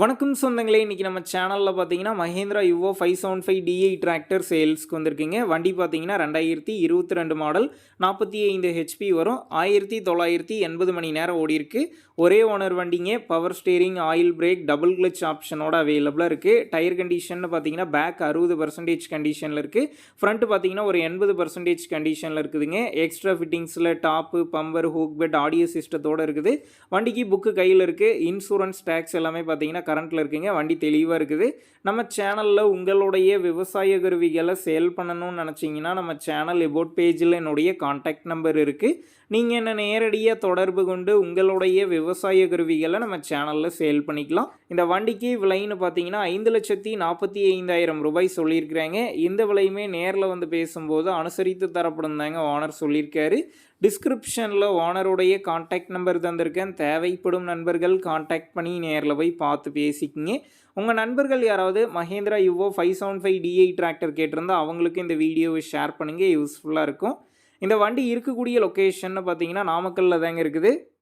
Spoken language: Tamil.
வணக்கம் சொந்தங்களே இன்றைக்கி நம்ம சேனலில் பார்த்தீங்கன்னா Mahindra Yuvo five seven five DI tractor சேல்ஸ்க்கு வந்திருக்கீங்க. வண்டி பார்த்தீங்கன்னா ரெண்டாயிரத்தி இருபத்தி ரெண்டு மாடல் நாற்பத்தி ஐந்து ஹெச்பி வரும். ஆயிரத்தி தொள்ளாயிரத்தி எண்பது மணி நேரம் ஓடி இருக்கு. ஒரே ஓனர் வண்டிங்க power steering oil brake double clutch ஆப்ஷனோட அவைலபிளாக இருக்குது டயர் கண்டிஷன் பார்த்தீங்கன்னா பேக் அறுபது பர்சன்டேஜ் கண்டிஷனில் இருக்குது ஃப்ரண்ட் பார்த்தீங்கன்னா ஒரு எண்பது பர்சன்டேஜ் கண்டிஷனில் இருக்குதுங்க. Extra ஃபிட்டிங்ஸில் top bumper hook bed audio சிஸ்டத்தோடு இருக்குது. வண்டிக்கு புக்கு கையில் இருக்குது இன்சூரன்ஸ் டேக்ஸ் எல்லாமே பார்த்தீங்கன்னா கரண்ட்டில் இருக்கீங்க வண்டி தெளிவாக இருக்குது. நம்ம சேனலில் உங்களுடைய விவசாய கருவிகளை சேல் பண்ணணும்னு நினச்சிங்கன்னா நம்ம சேனல் எபோட் பேஜில் என்னுடைய காண்டாக்ட் நம்பர் இருக்குது நீங்கள் என்ன நேரடியாக தொடர்பு கொண்டு உங்களுடைய விவசாய கருவிகளை நம்ம சேனலில் சேல் பண்ணிக்கலாம். இந்த வண்டிக்கு விலைன்னு பார்த்தீங்கன்னா ஐந்து லட்சத்தி நாற்பத்தி ஐந்தாயிரம் ரூபாய் சொல்லியிருக்கிறாங்க. இந்த விலையுமே நேரில் வந்து பேசும்போது அனுசரித்து தரப்படும் தாங்க ஓனர் சொல்லியிருக்காரு. டிஸ்கிரிப்ஷனில் ஓனருடைய காண்டாக்ட் நம்பர் தந்திருக்கேன். தேவைப்படும் நண்பர்கள் காண்டாக்ட் பண்ணி நேரில் போய் பார்த்து பேசிக்கிங்க. உங்கள் நண்பர்கள் யாராவது Mahindra Yuvo five seven five DI tractor கேட்டிருந்தால் அவங்களுக்கு இந்த வீடியோவை ஷேர் பண்ணுங்கள் யூஸ்ஃபுல்லாக இருக்கும். இந்த வண்டி இருக்கக்கூடிய லொக்கேஷன் பார்த்தீங்கன்னா நாமக்கல்லில் தாங்க இருக்குது.